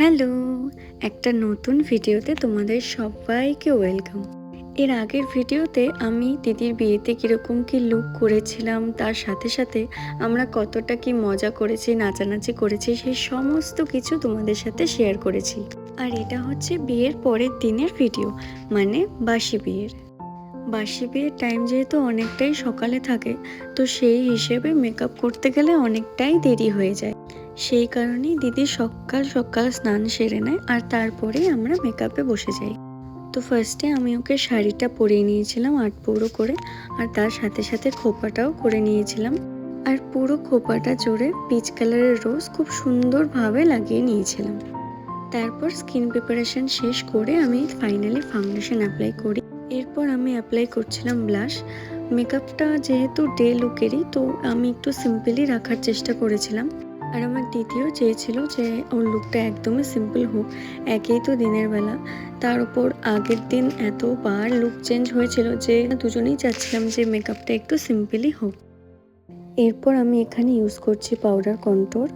Hello, একটা নতুন ভিডিওতে তোমাদের সবাইকে ওয়েলকাম। এর আগের ভিডিওতে আমি দিদির বিয়েতে কীরকম কি লুক করেছিলাম, তার সাথে সাথে আমরা কতটা কি মজা করেছি, নাচানাচি করেছি সেই সমস্ত কিছু তোমাদের সাথে শেয়ার করেছি। আর এটা হচ্ছে বিয়ের পরের দিনের ভিডিও মানে বাসি বিয়ের। বাসি বিয়ের টাইম যেহেতু অনেকটাই সকালে থাকে, তো সেই হিসেবে মেকআপ করতে গেলে অনেকটাই দেরি হয়ে যায়। সেই কারণেই দিদি সকাল সকাল স্নান সেরে নেয় আর তারপরেই আমরা মেকআপে বসে যাই। তো ফার্স্টে আমি ওকে শাড়িটা পরিয়ে নিয়েছিলাম আট পুরো করে, আর তার সাথে সাথে খোপাটাও করে নিয়েছিলাম। আর পুরো খোপাটা জুড়ে পিচ কালারের রোজ খুব সুন্দরভাবে লাগিয়ে নিয়েছিলাম। তারপর স্কিন প্রিপারেশন শেষ করে আমি ফাইনালি ফাউন্ডেশন অ্যাপ্লাই করি। এরপর আমি অ্যাপ্লাই করছিলাম ব্লাশ মেকআপটা যেহেতু ডে লুকেরই তো আমি একটু সিম্পলি রাখার চেষ্টা করেছিলাম। আর আমার দিদিও চেয়েছিল যে ওর লুকটা একদমই সিম্পল হোক, একেই তো দিনের বেলা। তার উপর আগের দিন এতবার লুক চেঞ্জ হয়েছিল যে দুজনেই চাচ্ছিলাম যে মেকআপটা একটু সিম্পলই হোক। এরপর আমি এখানে ইউজ করছি পাউডার কন্ট্রোল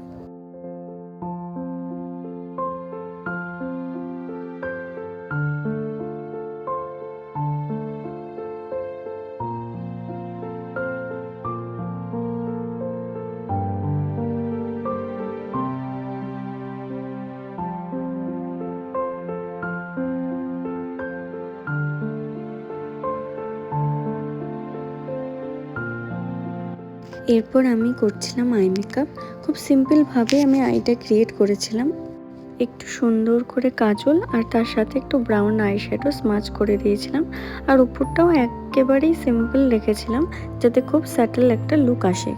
এরপর আমি করছিলাম আই মেকআপ। খুব সিম্পলভাবে আমি আইটা ক্রিয়েট করেছিলাম। একটু সুন্দর করে কাজল আর তার সাথে একটু ব্রাউন আই শ্যাডো স্মাচ করে দিয়েছিলাম। আর উপরটাও একেবারেই সিম্পল রেখেছিলাম যাতে খুব স্যাটেল একটা লুক আসে।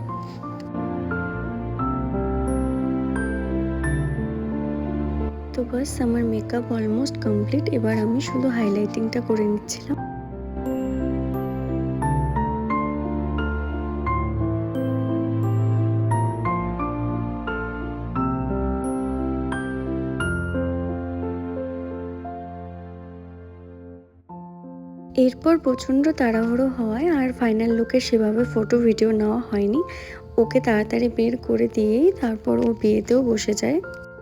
তো বাস আমার মেকআপ অলমোস্ট কমপ্লিট। এবার আমি শুধু হাইলাইটিংটা করে নিচ্ছিলাম। এরপর প্রচণ্ড তাড়াহুড়ো হওয়ায় আর ফাইনাল লুকে সেভাবে ফটো ভিডিও নেওয়া হয়নি। ওকে তাড়াতাড়ি বের করে দিয়েই তারপর ও বিয়েতেও বসে যায়।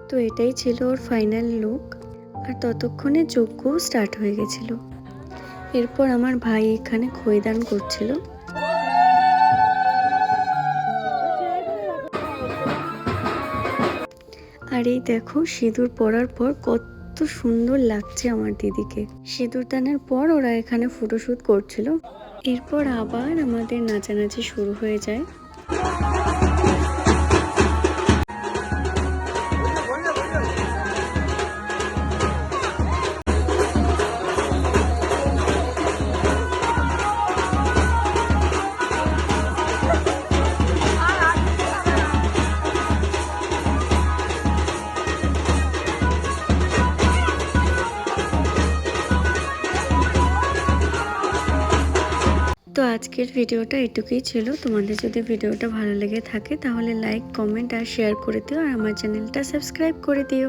তো এটাই ছিল ওর ফাইনাল লুক আর ততক্ষণে যজ্ঞও স্টার্ট হয়ে গেছিল। এরপর আমার ভাই এখানে খৈদান করছিল। আর এই দেখো, সিঁদুর পরার পর কত সুন্দর লাগছে আমার দিদিকে। সিঁদুর দানের পর ওরা এখানে ফটোশ্যুট করছিল। এরপর আবার আমাদের নাচানাচি শুরু হয়ে যায়। তো আজকের ভিডিওটা এটুকুই ছিল। তোমাদের যদি ভিডিওটা ভালো লেগে থাকে তাহলে লাইক কমেন্ট আর শেয়ার করে দিও। আর আমার চ্যানেলটা সাবস্ক্রাইব করে দিও।